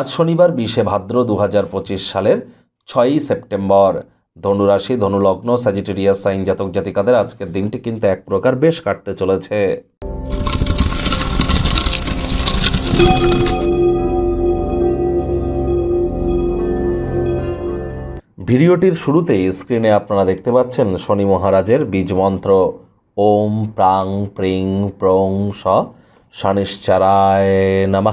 আজ শনিবার বিশে ভাদ্র দু হাজার পঁচিশ সালের ছয়ই সেপ্টেম্বর। ধনুরাশি, ধনুলগ্ন স্যাজিটেরিয়াস সাইন জাতক জাতিকাদের আজকের দিনটি কিন্তু এক প্রকার বেশ কাটতে চলেছে। ভিডিওটির শুরুতেই স্ক্রিনে আপনারা দেখতে পাচ্ছেন শনি মহারাজের বীজ মন্ত্র। ওম প্রাং প্রিং প্রং স শনিশ্চারায় নামা।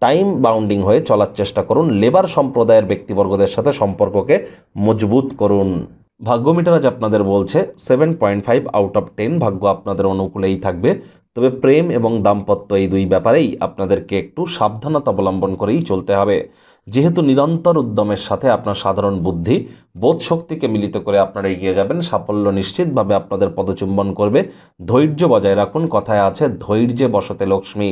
টাইম বাউন্ডিং হয়ে চলার চেষ্টা করুন লেবার সম্প্রদায়ের ব্যক্তিবর্গদের সাথে সম্পর্ককে মজবুত করুন। ভাগ্য মিটার আজ আপনাদের বলছে seven point five out of ten ভাগ্য আপনাদের অনুকূলেই থাকবে। তবে প্রেম এবং দাম্পত্য এই দুই ব্যাপারেই আপনাদেরকে একটু সাবধানতা অবলম্বন করেই চলতে হবে। যেহেতু নিরন্তর উদ্যমের সাথে আপনার সাধারণ বুদ্ধি, বোধ শক্তিকে মিলিত করে আপনারা এগিয়ে যাবেন, সাফল্য নিশ্চিতভাবে আপনাদের পদচুম্বন করবে। ধৈর্য বজায় রাখুন, কথায় আছে, ধৈর্যে বসতে লক্ষ্মী।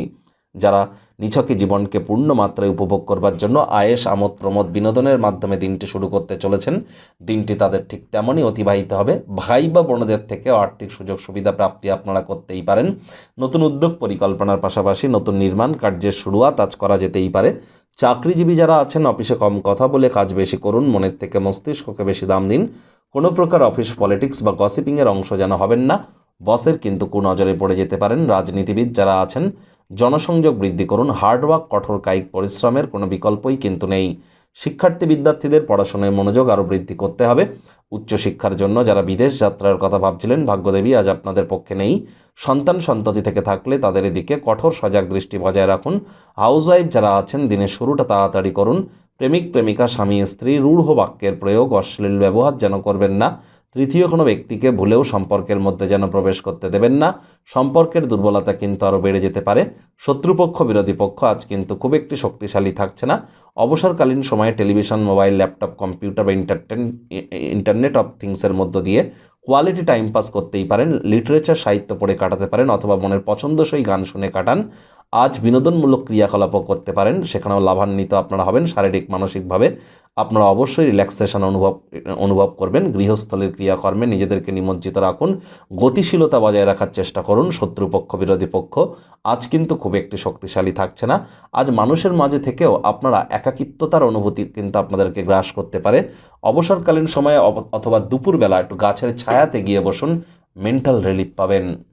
যারা নিছকে জীবনকে পূর্ণ মাত্রায় উপভোগ করবার জন্য আয়েস আমোদ, প্রমোদ বিনোদনের মাধ্যমে দিনটি শুরু করতে চলেছেন। দিনটি তাদের ঠিক তেমনই অতিবাহিত হবে। ভাই বা বোনদের থেকে আর্থিক সুযোগ সুবিধা প্রাপ্তি আপনারা করতেই পারেন। নতুন উদ্যোগ পরিকল্পনার পাশাপাশি নতুন নির্মাণ কার্যের শুরুয়াত আজ করা যেতেই পারে। চাকরিজীবী যারা আছেন, অফিসে কম কথা বলে কাজ বেশি করুন, মনের থেকে মস্তিষ্ককে বেশি দাম দিন। কোনো প্রকার অফিস পলিটিক্স বা গসিপিংয়ের অংশ যেন হবেন না। বসের কিন্তু কুনজরে পড়ে যেতে পারেন। রাজনীতিবিদ যারা আছেন জনসংযোগ বৃদ্ধি করুন হার্ডওয়ার্ক কঠোর কায়িক পরিশ্রমের কোনো বিকল্পই কিন্তু নেই। শিক্ষার্থী বিদ্যার্থীদের পড়াশোনায় মনোযোগ আরও বৃদ্ধি করতে হবে। উচ্চশিক্ষার জন্য যারা বিদেশ যাত্রার কথা ভাবছিলেন, ভাগ্যদেবী আজ আপনাদের পক্ষে নেই। সন্তান সন্ততি থেকে থাকলে তাদের এদিকে কঠোর সজাগ দৃষ্টি বজায় রাখুন। হাউসওয়াইফ যারা আছেন, দিনের শুরুটা তাড়াতাড়ি করুন। প্রেমিক, প্রেমিকা, স্বামী, স্ত্রী, রূঢ় বাক্যের প্রয়োগ, অশ্লীল ব্যবহার যেন করবেন না। তৃতীয় কোনো ব্যক্তিকে ভুলেও সম্পর্কের মধ্যে যেন প্রবেশ করতে দেবেন না। সম্পর্কের দুর্বলতা কিন্তু আরও বেড়ে যেতে পারে। শত্রুপক্ষ, বিরোধী পক্ষ আজ কিন্তু খুব একটি শক্তিশালী থাকছে না। অবসরকালীন সময়ে টেলিভিশন, মোবাইল, ল্যাপটপ, কম্পিউটার বা ইন্টারটেন ইন্টারনেট অফ থিংসের মধ্য দিয়ে কোয়ালিটি টাইম পাস করতেই পারেন, লিটারেচার সাহিত্য পড়ে কাটাতে পারেন অথবা মনের পছন্দসই গান শুনে কাটান। আজ বিনোদনমূলক ক্রিয়াকলাপও করতে পারেন, সেখানেও লাভান্বিত আপনারা হবেন শারীরিক, মানসিকভাবে। আপনারা অবশ্যই রিল্যাক্সেশন অনুভব অনুভব করবেন। গৃহস্থলের ক্রিয়াকর্মে নিজেদেরকে নিমজ্জিত রাখুন। গতিশীলতা বজায় রাখার চেষ্টা করুন। শত্রুপক্ষ, বিরোধী পক্ষ। আজ কিন্তু খুব একটি শক্তিশালী থাকছে না। আজ মানুষের মাঝে থেকেও আপনারা একাকিত্বতার অনুভূতি কিন্তু আপনাদেরকে গ্রাস করতে পারে। অবসরকালীন সময়ে অথবা দুপুরবেলা একটু গাছের ছায়াতে গিয়ে বসুন। মেন্টাল রিলিফ পাবেন।